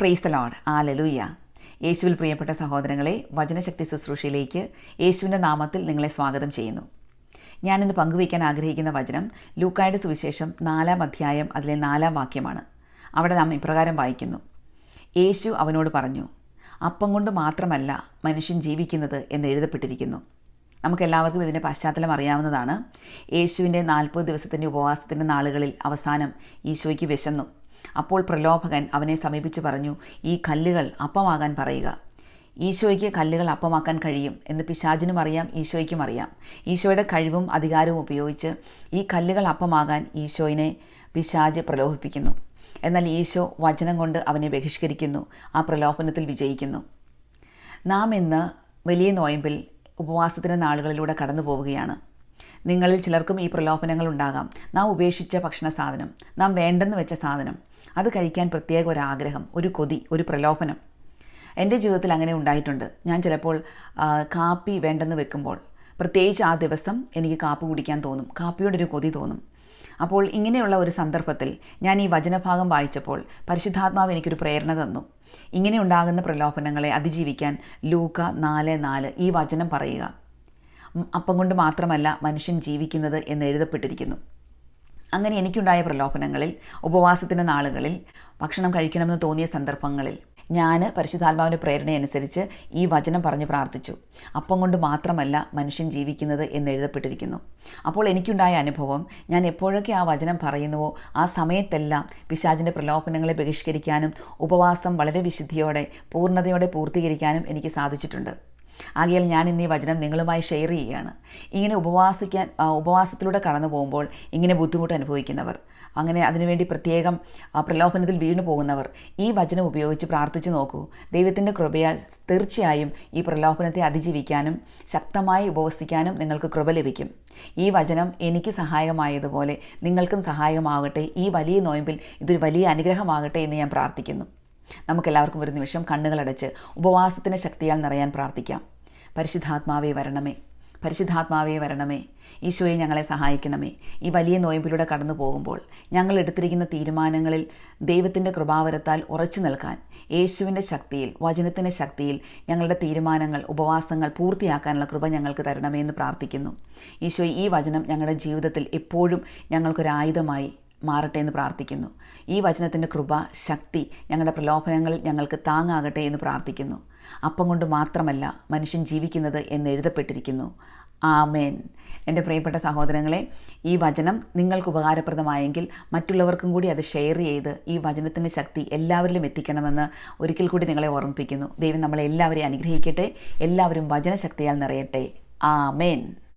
Price load hallelujah യേശുവിൽ പ്രിയപ്പെട്ട സഹോദരങ്ങളെ വചനശക്തി ശുശ്രൂഷയിലേക്ക് യേശുവിന്റെ നാമത്തിൽ നിങ്ങളെ സ്വാഗതം ചെയ്യുന്നു. ഞാനിന്ന് പങ്കുവയ്ക്കാൻ ആഗ്രഹിക്കുന്ന വചനം ലൂക്കായുടെ സുവിശേഷം നാലാം അധ്യായം അതിലെ നാലാം വാക്യമാണ്. അവിടെ നാം ഇപ്രകാരം വായിക്കുന്നു. യേശു അവനോട് പറഞ്ഞു അപ്പം കൊണ്ട് മാത്രമല്ല മനുഷ്യൻ ജീവിക്കുന്നത് എന്ന് എഴുതപ്പെട്ടിരിക്കുന്നു. നമുക്കെല്ലാവർക്കും ഇതിന്റെ പശ്ചാത്തലം അറിയാവുന്നതാണ്. യേശുവിന്റെ നാൽപ്പത് ദിവസത്തിന്റെ ഉപവാസത്തിന്റെ നാളുകളിൽ അവസാനം ഈശോയ്ക്ക് വിശന്നു. അപ്പോൾ പ്രലോഭകൻ അവനെ സമീപിച്ച് പറഞ്ഞു ഈ കല്ലുകൾ അപ്പമാകാൻ പറയുക. ഈശോയ്ക്ക് കല്ലുകൾ അപ്പമാക്കാൻ കഴിയും എന്ന് പിശാചിനും അറിയാം ഈശോയ്ക്കും അറിയാം. ഈശോയുടെ കഴിവും അധികാരവും ഉപയോഗിച്ച് ഈ കല്ലുകൾ അപ്പമാകാൻ ഈശോയിനെ പിശാജ് പ്രലോഭിപ്പിക്കുന്നു. എന്നാൽ ഈശോ വചനം കൊണ്ട് അവനെ ബഹിഷ്കരിക്കുന്നു ആ പ്രലോഭനത്തിൽ വിജയിക്കുന്നു. നാം ഇന്ന് വലിയ നോയമ്പിൽ ഉപവാസത്തിന്റെ നാളുകളിലൂടെ കടന്നു പോവുകയാണ്. നിങ്ങളിൽ ചിലർക്കും ഈ പ്രലോഭനങ്ങൾ ഉണ്ടാകാം. നാം ഉപേക്ഷിച്ച ഭക്ഷണ സാധനം നാം വേണ്ടെന്ന് വെച്ച സാധനം അത് കഴിക്കാൻ പ്രത്യേക ഒരാഗ്രഹം ഒരു കൊതി ഒരു പ്രലോഭനം. എന്റെ ജീവിതത്തിൽ അങ്ങനെ ഉണ്ടായിട്ടുണ്ട്. ഞാൻ ചിലപ്പോൾ കാപ്പി വേണ്ടെന്ന് വെക്കുമ്പോൾ പ്രത്യേകിച്ച് ആ ദിവസം എനിക്ക് കാപ്പി കുടിക്കാൻ തോന്നും. കാപ്പിയോടൊരു കൊതി തോന്നും. അപ്പോൾ ഇങ്ങനെയുള്ള ഒരു സന്ദർഭത്തിൽ ഞാൻ ഈ വചനഭാഗം വായിച്ചപ്പോൾ പരിശുദ്ധാത്മാവ് എനിക്കൊരു പ്രേരണ തന്നു. ഇങ്ങനെ ഉണ്ടാകുന്ന പ്രലോഭനങ്ങളെ അതിജീവിക്കാൻ ലൂക്ക നാല് നാല് ഈ വചനം പറയുക. അപ്പം കൊണ്ട് മാത്രമല്ല മനുഷ്യൻ ജീവിക്കുന്നത് എന്ന് എഴുതപ്പെട്ടിരിക്കുന്നു. അങ്ങനെ എനിക്കുണ്ടായ പ്രലോഭനങ്ങളിൽ ഉപവാസത്തിന്റെ നാളുകളിൽ ഭക്ഷണം കഴിക്കണമെന്ന് തോന്നിയ സന്ദർഭങ്ങളിൽ ഞാൻ പരിശുദ്ധാത്മാവിന്റെ പ്രേരണയനുസരിച്ച് ഈ വചനം പറഞ്ഞ് പ്രാർത്ഥിച്ചു. അപ്പം കൊണ്ട് മാത്രമല്ല മനുഷ്യൻ ജീവിക്കുന്നത് എന്ന് എഴുതപ്പെട്ടിരിക്കുന്നു. അപ്പോൾ എനിക്കുണ്ടായ അനുഭവം ഞാൻ എപ്പോഴൊക്കെ ആ വചനം പറയുന്നുവോ ആ സമയത്തെല്ലാം പിശാചിന്റെ പ്രലോഭനങ്ങളെ ബഹിഷ്കരിക്കാനും ഉപവാസം വളരെ വിശുദ്ധിയോടെ പൂർണതയോടെ പൂർത്തീകരിക്കാനും എനിക്ക് സാധിച്ചിട്ടുണ്ട്. ആകയാൽ ഞാൻ ഇന്ന് ഈ വചനം നിങ്ങളുമായി ഷെയർ ചെയ്യുകയാണ്. ഇങ്ങനെ ഉപവാസിക്കാൻ ഉപവാസത്തിലൂടെ കടന്നു പോകുമ്പോൾ ഇങ്ങനെ ബുദ്ധിമുട്ട് അനുഭവിക്കുന്നവർ അങ്ങനെ അതിനുവേണ്ടി പ്രത്യേകം പ്രലോഭനത്തിൽ വീണു പോകുന്നവർ ഈ വചനം ഉപയോഗിച്ച് പ്രാർത്ഥിച്ചു നോക്കൂ. ദൈവത്തിന്റെ കൃപയാൽ തീർച്ചയായും ഈ പ്രലോഭനത്തെ അതിജീവിക്കാനും ശക്തമായി ഉപവസിക്കാനും നിങ്ങൾക്ക് കൃപ ലഭിക്കും. ഈ വചനം എനിക്ക് സഹായകമായതുപോലെ നിങ്ങൾക്കും സഹായകമാകട്ടെ. ഈ വലിയ നോയമ്പിൽ ഇതൊരു വലിയ അനുഗ്രഹമാകട്ടെ എന്ന് ഞാൻ പ്രാർത്ഥിക്കുന്നു. നമുക്കെല്ലാവർക്കും ഒരു നിമിഷം കണ്ണുകളടച്ച് ഉപവാസത്തിന്റെ ശക്തിയാൽ നിറയാൻ പ്രാർത്ഥിക്കാം. പരിശുദ്ധാത്മാവേ വരണമേ. പരിശുദ്ധാത്മാവേ വരണമേ. ഈശോയെ ഞങ്ങളെ സഹായിക്കണമേ. ഈ വലിയ നോയമ്പിലൂടെ കടന്നു പോകുമ്പോൾ ഞങ്ങൾ എടുത്തിരിക്കുന്ന തീരുമാനങ്ങളിൽ ദൈവത്തിന്റെ കൃപാവരത്താൽ ഉറച്ചു നിൽക്കാൻ യേശുവിന്റെ ശക്തിയിൽ വചനത്തിന്റെ ശക്തിയിൽ ഞങ്ങളുടെ തീരുമാനങ്ങൾ ഉപവാസങ്ങൾ പൂർത്തിയാക്കാനുള്ള കൃപ ഞങ്ങൾക്ക് തരണമേ എന്ന് പ്രാർത്ഥിക്കുന്നു. ഈശോ ഈ വചനം ഞങ്ങളുടെ ജീവിതത്തിൽ എപ്പോഴും ഞങ്ങൾക്കൊരായുധമായി മാറട്ടെ എന്ന് പ്രാർത്ഥിക്കുന്നു. ഈ വചനത്തിന്റെ കൃപ ശക്തി ഞങ്ങളുടെ പ്രലോഭനങ്ങളിൽ ഞങ്ങൾക്ക് താങ്ങാകട്ടെ എന്ന് പ്രാർത്ഥിക്കുന്നു. അപ്പം കൊണ്ട് മാത്രമല്ല മനുഷ്യൻ ജീവിക്കുന്നത് എന്ന് എഴുതപ്പെട്ടിരിക്കുന്നു. ആമേൻ. എന്റെ പ്രിയപ്പെട്ട സഹോദരങ്ങളെ ഈ വചനം നിങ്ങൾക്ക് ഉപകാരപ്രദമായെങ്കിൽ മറ്റുള്ളവർക്കും കൂടി അത് ഷെയർ ചെയ്ത് ഈ വചനത്തിന്റെ ശക്തി എല്ലാവരിലും എത്തിക്കണമെന്ന് ഒരിക്കൽ കൂടി നിങ്ങളെ ഓർമ്മിപ്പിക്കുന്നു. ദൈവം നമ്മളെ എല്ലാവരെയും അനുഗ്രഹിക്കട്ടെ. എല്ലാവരും വചനശക്തിയാൽ നിറയട്ടെ. ആമേൻ.